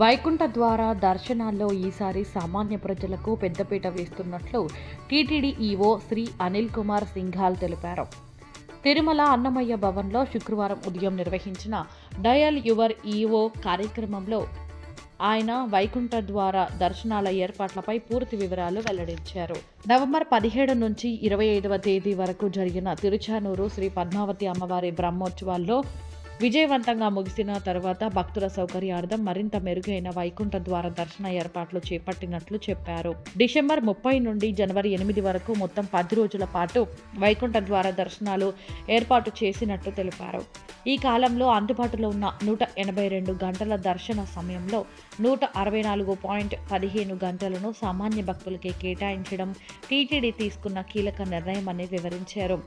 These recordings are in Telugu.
వైకుంఠ ద్వారా దర్శనాల్లో ఈసారి సామాన్య ప్రజలకు పెద్దపీట వేస్తున్నట్లు టీటీడీ ఈవో శ్రీ అనిల్ కుమార్ సింఘాల్ తెలిపారు. తిరుమల అన్నమయ్య భవన్లో శుక్రవారం ఉదయం నిర్వహించిన డయల్ యువర్ ఈవో కార్యక్రమంలో ఆయన వైకుంఠ ద్వారా దర్శనాల ఏర్పాట్లపై పూర్తి వివరాలు వెల్లడించారు. నవంబర్ పదిహేడు నుంచి ఇరవై ఐదవ తేదీ వరకు జరిగిన తిరుచానూరు శ్రీ పద్మావతి అమ్మవారి బ్రహ్మోత్సవాల్లో విజయవంతంగా ముగిసిన తర్వాత భక్తుల సౌకర్యార్థం మరింత మెరుగైన వైకుంఠ ద్వార దర్శన ఏర్పాట్లు చేపట్టినట్లు చెప్పారు. డిసెంబర్ ముప్పై నుండి జనవరి ఎనిమిది వరకు మొత్తం పది రోజుల పాటు వైకుంఠ ద్వార దర్శనాలు ఏర్పాటు చేసినట్లు తెలిపారు. ఈ కాలంలో అందుబాటులో ఉన్న నూట ఎనభై రెండు గంటల దర్శన సమయంలో నూట అరవై నాలుగు పాయింట్ పదిహేను గంటలను సామాన్య భక్తులకే కేటాయించడం టీటీడీ తీసుకున్న కీలక నిర్ణయమని వివరించారు.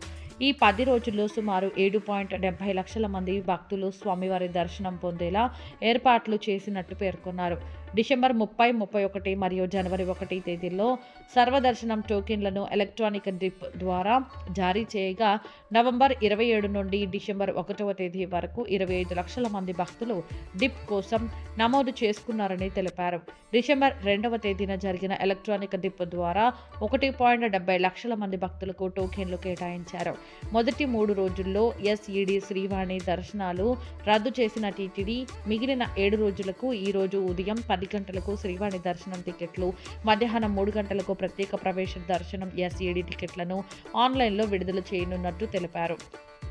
ఈ పది రోజుల్లో సుమారు ఏడు పాయింట్ డెబ్బై లక్షల మంది భక్తులు స్వామివారి దర్శనం పొందేలా ఏర్పాట్లు చేసినట్టు పేర్కొన్నారు. డిసెంబర్ ముప్పై ముప్పై ఒకటి మరియు జనవరి ఒకటి తేదీల్లో సర్వదర్శనం టోకెన్లను ఎలక్ట్రానిక్ డ్రిప్ ద్వారా జారీ చేయగా నవంబర్ ఇరవై ఏడు నుండి డిసెంబర్ ఒకటవ తేదీ వరకు ఇరవై ఐదు లక్షల మంది భక్తులు డిప్ కోసం నమోదు చేసుకున్నారని తెలిపారు. డిసెంబర్ రెండవ తేదీన జరిగిన ఎలక్ట్రానిక్ డిప్ ద్వారా ఒకటి పాయింట్ డెబ్బై లక్షల మంది భక్తులకు టోకెన్లు కేటాయించారు. మొదటి మూడు రోజుల్లో ఎస్ఈడి శ్రీవాణి దర్శనాలు రద్దు చేసిన టీటీడీ మిగిలిన ఏడు రోజులకు ఈ రోజు ఉదయం పది గంటలకు శ్రీవాణి దర్శనం టికెట్లు మధ్యాహ్నం మూడు గంటలకు ప్రత్యేక ప్రవేశ దర్శనం ఎస్ఈడి టికెట్లను ఆన్లైన్లో విడుదల చేయనున్నట్టు తెలిపారు.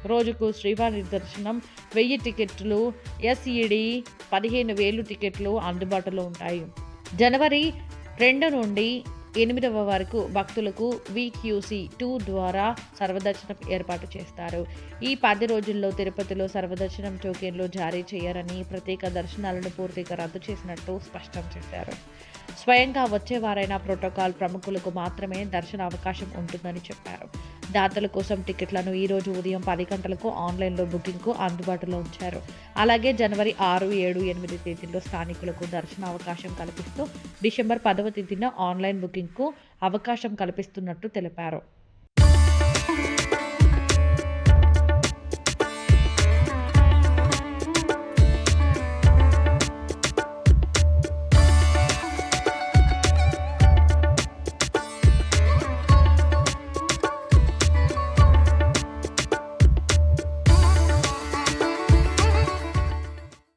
రోజుకు శ్రీవాణి దర్శనం వెయ్యి టికెట్లు ఎస్ఈడి పదిహేను వేలు టికెట్లు అందుబాటులో ఉంటాయి. జనవరి రెండు నుండి ఎనిమిదవ వరకు భక్తులకు విక్యూసి టూ ద్వారా సర్వదర్శనం ఏర్పాటు చేస్తారు. ఈ పది రోజుల్లో తిరుపతిలో సర్వదర్శనం టోకెన్లు జారీ చేయరని ప్రత్యేక దర్శనాలను పూర్తిగా రద్దు చేసినట్టు స్పష్టం చేశారు. స్వయంగా వచ్చేవారైనా ప్రోటోకాల్ ప్రముఖులకు మాత్రమే దర్శన అవకాశం ఉంటుందని చెప్పారు. దాతల కోసం టికెట్లను ఈ రోజు ఉదయం పది గంటలకు ఆన్లైన్లో బుకింగ్కు అందుబాటులో ఉంచారు. అలాగే జనవరి ఆరు ఏడు ఎనిమిది తేదీల్లో స్థానికులకు దర్శన అవకాశం కల్పిస్తూ డిసెంబర్ పదవ తేదీన ఆన్లైన్ బుకింగ్కు అవకాశం కల్పిస్తున్నట్టు తెలిపారు.